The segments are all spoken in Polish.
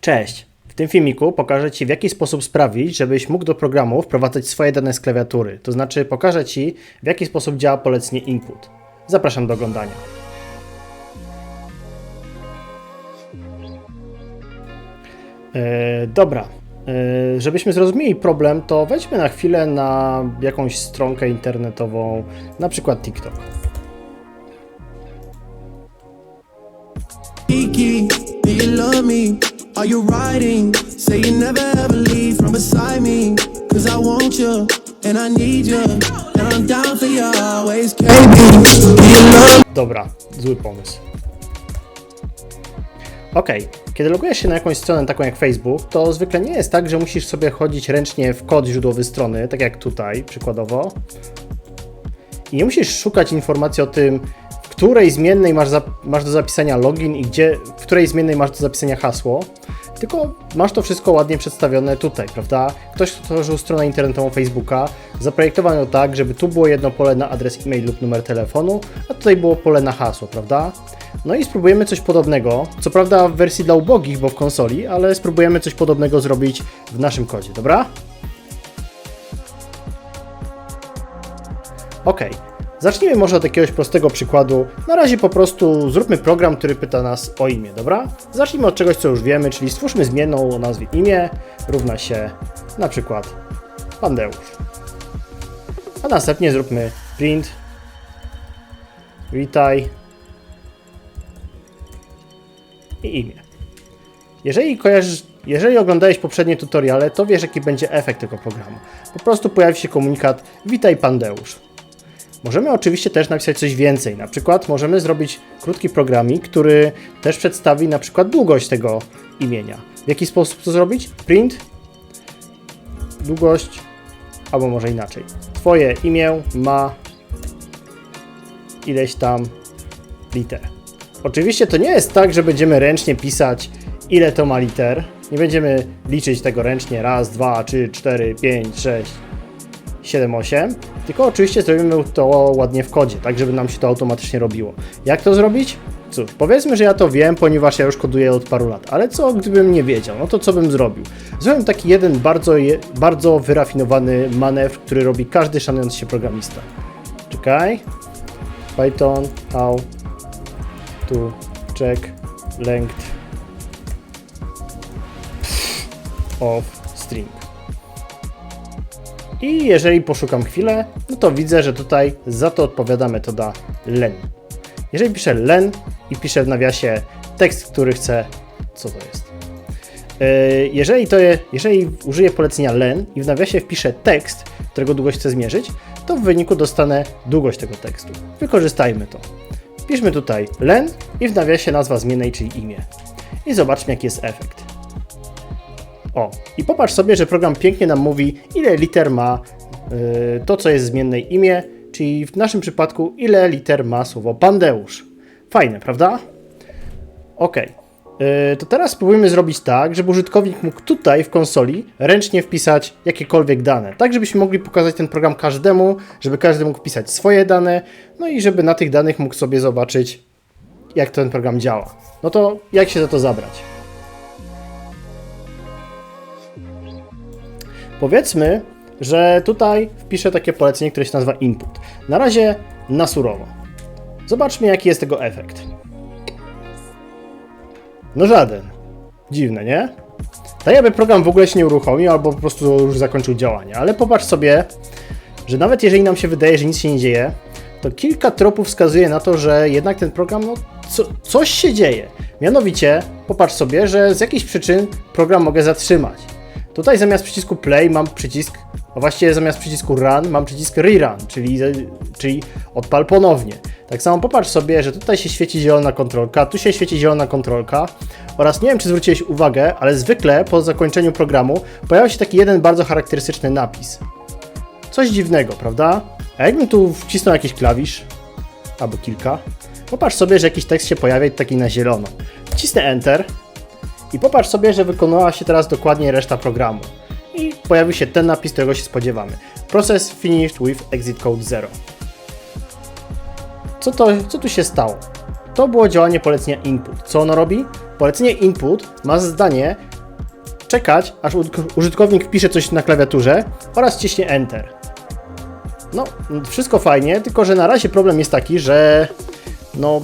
Cześć! W tym filmiku pokażę Ci, w jaki sposób sprawić, żebyś mógł do programu wprowadzać swoje dane z klawiatury. To znaczy, pokażę Ci, w jaki sposób działa polecenie input. Zapraszam do oglądania. E, dobra. E, żebyśmy zrozumieli problem, to wejdźmy na chwilę na jakąś stronkę internetową, na przykład TikTok. You love me? Are you riding? Say you never ever leave from beside me. Cause I want you, and I need you, and I'm down for you always. Dobra, zły pomysł. Ok, kiedy logujesz się na jakąś stronę taką jak Facebook, to zwykle nie jest tak, że musisz sobie chodzić ręcznie w kod źródłowy strony, tak jak tutaj przykładowo. I nie musisz szukać informacji o tym, której zmiennej masz, zap- masz do zapisania login i gdzie, w której zmiennej masz do zapisania hasło, tylko masz to wszystko ładnie przedstawione tutaj, prawda? Ktoś stworzył stronę internetową Facebooka, zaprojektował ją tak, żeby tu było jedno pole na adres e-mail lub numer telefonu, a tutaj było pole na hasło, prawda? No i spróbujemy coś podobnego, co prawda w wersji dla ubogich, bo w konsoli, ale spróbujemy coś podobnego zrobić w naszym kodzie, dobra? Ok, zacznijmy może od jakiegoś prostego przykładu. Na razie po prostu zróbmy program, który pyta nas o imię, dobra? Zacznijmy od czegoś, co już wiemy, czyli stwórzmy zmienną o nazwie imię równa się na przykład Pandeusz. A następnie zróbmy print witaj i imię. Jeżeli kojarzysz, jeżeli oglądałeś poprzednie tutoriale, to wiesz jaki będzie efekt tego programu. Po prostu pojawi się komunikat witaj Pandeusz. Możemy oczywiście też napisać coś więcej. Na przykład możemy zrobić krótki programik, który też przedstawi na przykład długość tego imienia. W jaki sposób to zrobić? Print, długość, albo może inaczej. Twoje imię ma ileś tam liter. Oczywiście to nie jest tak, że będziemy ręcznie pisać ile to ma liter. Nie będziemy liczyć tego ręcznie. Raz, dwa, trzy, cztery, pięć, sześć, 7, 8, tylko oczywiście zrobimy to ładnie w kodzie, tak żeby nam się to automatycznie robiło. Jak to zrobić? Cóż, powiedzmy, że ja to wiem, ponieważ ja już koduję od paru lat, ale co gdybym nie wiedział? No to co bym zrobił? Zrobiłem taki jeden bardzo, bardzo wyrafinowany manewr, który robi każdy szanujący się programista. Czekaj. Python, how to check length of string. I jeżeli poszukam chwilę, no to widzę, że tutaj za to odpowiada metoda len. Jeżeli piszę len i piszę w nawiasie tekst, który chcę, co to jest? Yy, Jeżeli, to je, jeżeli użyję polecenia len i w nawiasie wpiszę tekst, którego długość chcę zmierzyć, to w wyniku dostanę długość tego tekstu. Wykorzystajmy to. Wpiszmy tutaj len i w nawiasie nazwa zmiennej, czyli imię. I zobaczmy, jaki jest efekt. O, i popatrz sobie, że program pięknie nam mówi, ile liter ma y, to, co jest zmiennej imię, czyli w naszym przypadku, ile liter ma słowo pandeusz. Fajne, prawda? Ok. Y, to teraz spróbujmy zrobić tak, żeby użytkownik mógł tutaj w konsoli ręcznie wpisać jakiekolwiek dane, tak żebyśmy mogli pokazać ten program każdemu, żeby każdy mógł wpisać swoje dane, no i żeby na tych danych mógł sobie zobaczyć, jak ten program działa. No to jak się za to zabrać? Powiedzmy, że tutaj wpiszę takie polecenie, które się nazywa input. Na razie na surowo. Zobaczmy, jaki jest tego efekt. No żaden. Dziwne, nie? Tak jakby program w ogóle się nie uruchomił, albo po prostu już zakończył działanie. Ale popatrz sobie, że nawet jeżeli nam się wydaje, że nic się nie dzieje, to kilka tropów wskazuje na to, że jednak ten program, no, co, coś się dzieje. Mianowicie, popatrz sobie, że z jakichś przyczyn program mogę zatrzymać. Tutaj zamiast przycisku play mam przycisk, a właściwie zamiast przycisku run mam przycisk rerun, czyli, czyli odpal ponownie. Tak samo popatrz sobie, że tutaj się świeci zielona kontrolka, tu się świeci zielona kontrolka oraz nie wiem czy zwróciłeś uwagę, ale zwykle po zakończeniu programu pojawia się taki jeden bardzo charakterystyczny napis. Coś dziwnego, prawda? A jakbym tu wcisnął jakiś klawisz, albo kilka, popatrz sobie, że jakiś tekst się pojawia taki na zielono. Wcisnę Enter i popatrz sobie, że wykonała się teraz dokładnie reszta programu. I pojawił się ten napis, którego się spodziewamy. Process finished with exit code 0. Co, to, co tu się stało? To było działanie polecenia input. Co ono robi? Polecenie input ma za zadanie czekać, aż użytkownik wpisze coś na klawiaturze oraz ciśnie Enter. No, wszystko fajnie, tylko że na razie problem jest taki, że no,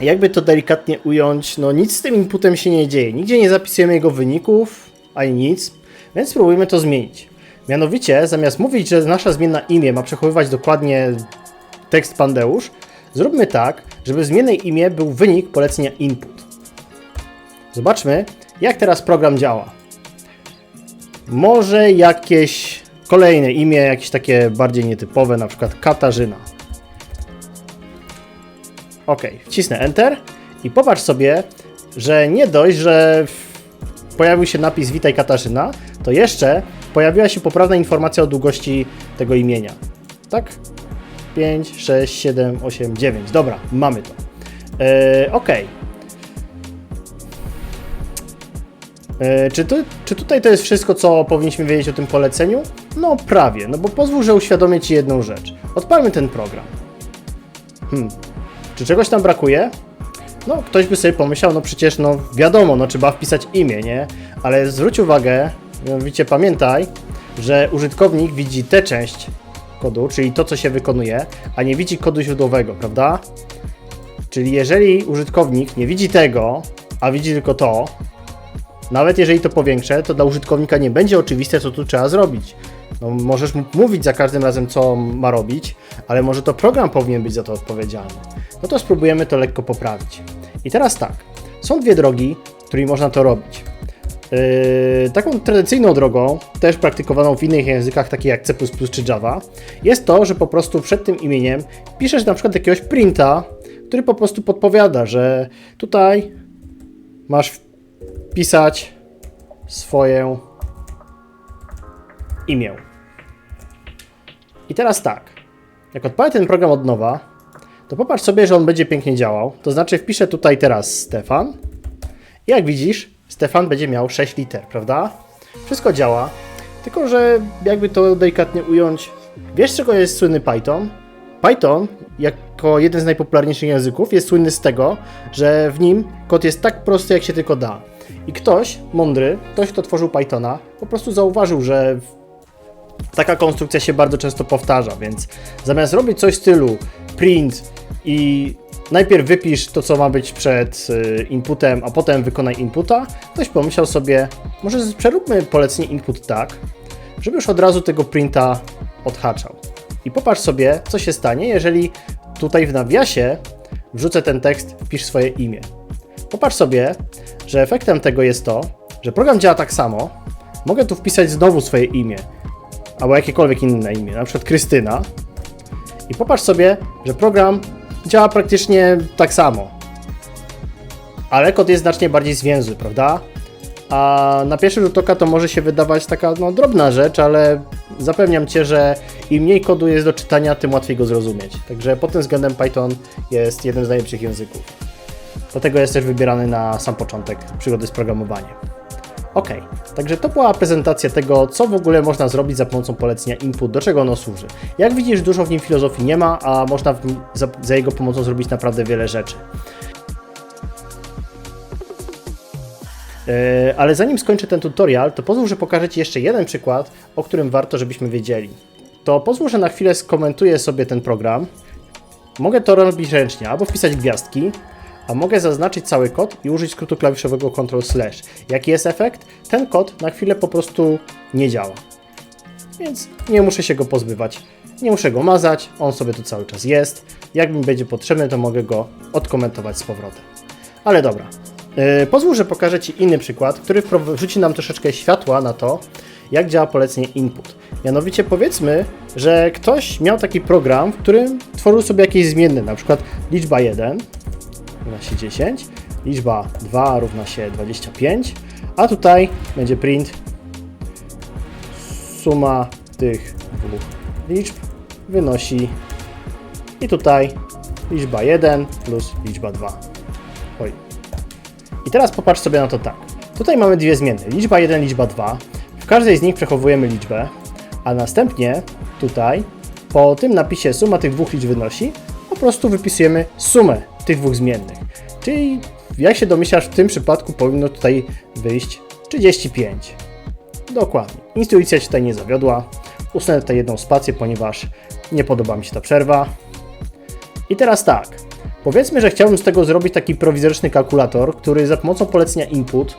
jakby to delikatnie ująć, no nic z tym inputem się nie dzieje. Nigdzie nie zapisujemy jego wyników, ani nic, więc spróbujmy to zmienić. Mianowicie, zamiast mówić, że nasza zmienna imię ma przechowywać dokładnie tekst Pandeusz, zróbmy tak, żeby zmiennej imię był wynik polecenia input. Zobaczmy, jak teraz program działa. Może jakieś kolejne imię, jakieś takie bardziej nietypowe, na przykład Katarzyna. Ok, wcisnę Enter i popatrz sobie, że nie dość, że pojawił się napis Witaj Katarzyna, to jeszcze pojawiła się poprawna informacja o długości tego imienia. Tak? 5, 6, 7, 8, 9. Dobra, mamy to. Yy, ok. E, Czy, czy tutaj to jest wszystko, co powinniśmy wiedzieć o tym poleceniu? No prawie, no bo pozwól, że uświadomię Ci jedną rzecz. Odpalmy ten program. Hmm. Czy czegoś tam brakuje? No, ktoś by sobie pomyślał, no przecież, no wiadomo, no trzeba wpisać imię, nie? Ale zwróć uwagę, mianowicie pamiętaj, że użytkownik widzi tę część kodu, czyli to, co się wykonuje, a nie widzi kodu źródłowego, prawda? Czyli jeżeli użytkownik nie widzi tego, a widzi tylko to, nawet jeżeli to powiększę, to dla użytkownika nie będzie oczywiste, co tu trzeba zrobić. No, możesz mówić za każdym razem, co ma robić, ale może to program powinien być za to odpowiedzialny. No to spróbujemy to lekko poprawić. I teraz tak, są dwie drogi, którymi można to robić. Yy, taką tradycyjną drogą, też praktykowaną w innych językach, takich jak C++ czy Java, jest to, że po prostu przed tym imieniem piszesz na przykład jakiegoś printa, który po prostu podpowiada, że tutaj masz pisać swoje imię. I teraz tak, jak odpalę ten program od nowa, to popatrz sobie, że on będzie pięknie działał. To znaczy wpiszę tutaj teraz Stefan i jak widzisz, Stefan będzie miał 6 liter, prawda? Wszystko działa, tylko że jakby to delikatnie ująć, wiesz czego jest słynny Python? Python, jako jeden z najpopularniejszych języków, jest słynny z tego, że w nim kod jest tak prosty, jak się tylko da. I ktoś mądry, ktoś, kto tworzył Pythona, po prostu zauważył, że taka konstrukcja się bardzo często powtarza, więc zamiast robić coś w stylu print i najpierw wypisz to, co ma być przed y, inputem, a potem wykonaj inputa, ktoś pomyślał sobie, może przeróbmy polecenie input tak, żeby już od razu tego printa odhaczał. I popatrz sobie, co się stanie, jeżeli tutaj w nawiasie wrzucę ten tekst, wpisz swoje imię. Popatrz sobie, że efektem tego jest to, że program działa tak samo. Mogę tu wpisać znowu swoje imię, albo jakiekolwiek inne imię, na przykład Krystyna. I popatrz sobie, że program działa praktycznie tak samo. Ale kod jest znacznie bardziej zwięzły, prawda? A na pierwszy rzut oka to może się wydawać taka no, drobna rzecz, ale zapewniam Cię, że im mniej kodu jest do czytania, tym łatwiej go zrozumieć. Także pod tym względem Python jest jednym z najlepszych języków. Dlatego jest też wybierany na sam początek przygody z programowaniem. Ok, także to była prezentacja tego, co w ogóle można zrobić za pomocą polecenia input, do czego ono służy. Jak widzisz, dużo w nim filozofii nie ma, a można za, za jego pomocą zrobić naprawdę wiele rzeczy. E, Ale zanim skończę ten tutorial, to pozwól, że pokażę Ci jeszcze jeden przykład, o którym warto, żebyśmy wiedzieli. To pozwól, że na chwilę skomentuję sobie ten program. Mogę to robić ręcznie, albo wpisać gwiazdki, a mogę zaznaczyć cały kod i użyć skrótu klawiszowego Ctrl. Jaki jest efekt? Ten kod na chwilę po prostu nie działa. Więc nie muszę się go pozbywać. Nie muszę go mazać, on sobie tu cały czas jest. Jak mi będzie potrzebny, to mogę go odkomentować z powrotem. Ale dobra. Yy, pozwól, że pokażę Ci inny przykład, który wrzuci nam troszeczkę światła na to, jak działa polecenie input. Mianowicie powiedzmy, że ktoś miał taki program, w którym tworzył sobie jakieś zmienne, na przykład liczba 1 równa się 10, liczba 2 równa się 25, a tutaj będzie print suma tych dwóch liczb wynosi i tutaj liczba 1 plus liczba 2. Oj. I teraz popatrz sobie na to tak. Tutaj mamy dwie zmienne, liczba 1, liczba 2. W każdej z nich przechowujemy liczbę, a następnie tutaj po tym napisie suma tych dwóch liczb wynosi, po prostu wypisujemy sumę tych dwóch zmiennych. Czyli jak się domyślasz, w tym przypadku powinno tutaj wyjść 35. Dokładnie. Intuicja Cię tutaj nie zawiodła. Usunę tutaj jedną spację, ponieważ nie podoba mi się ta przerwa. I teraz tak. Powiedzmy, że chciałbym z tego zrobić taki prowizoryczny kalkulator, który za pomocą polecenia input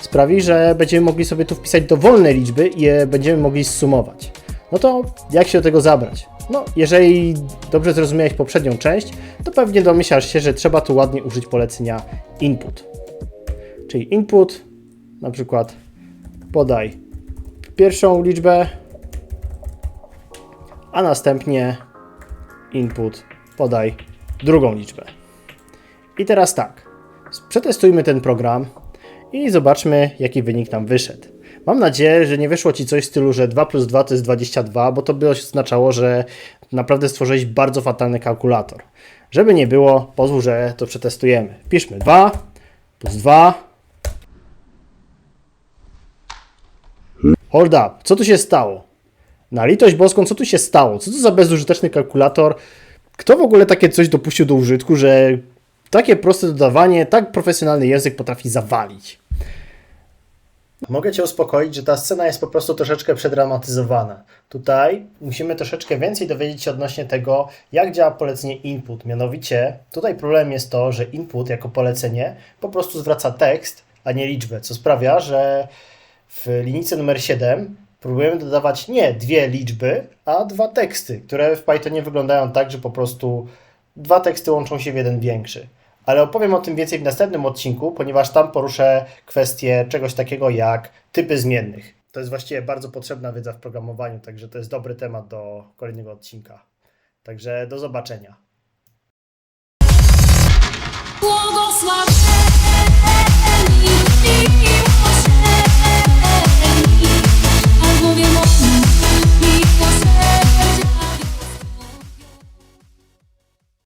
sprawi, że będziemy mogli sobie tu wpisać dowolne liczby i je będziemy mogli zsumować. No to jak się do tego zabrać? No, jeżeli dobrze zrozumiałeś poprzednią część, to pewnie domyślasz się, że trzeba tu ładnie użyć polecenia input. Czyli input, na przykład podaj pierwszą liczbę, a następnie input podaj drugą liczbę. I teraz tak, przetestujmy ten program i zobaczmy, jaki wynik nam wyszedł. Mam nadzieję, że nie wyszło Ci coś w stylu, że 2 plus 2 to jest 22, bo to by oznaczało, że naprawdę stworzyłeś bardzo fatalny kalkulator. Żeby nie było, pozwól, że to przetestujemy. Piszmy 2 plus 2. Hold up, co tu się stało? Na litość boską, co tu się stało? Co to za bezużyteczny kalkulator? Kto w ogóle takie coś dopuścił do użytku, że takie proste dodawanie, tak profesjonalny język potrafi zawalić? Mogę Cię uspokoić, że ta scena jest po prostu troszeczkę przedramatyzowana. Tutaj musimy troszeczkę więcej dowiedzieć się odnośnie tego, jak działa polecenie input. Mianowicie, tutaj problem jest to, że input jako polecenie po prostu zwraca tekst, a nie liczbę, co sprawia, że w linijce numer 7 próbujemy dodawać nie dwie liczby, a dwa teksty, które w Pythonie wyglądają tak, że po prostu dwa teksty łączą się w jeden większy. Ale opowiem o tym więcej w następnym odcinku, ponieważ tam poruszę kwestię czegoś takiego jak typy zmiennych. To jest właściwie bardzo potrzebna wiedza w programowaniu, także to jest dobry temat do kolejnego odcinka. Także do zobaczenia. Błogosław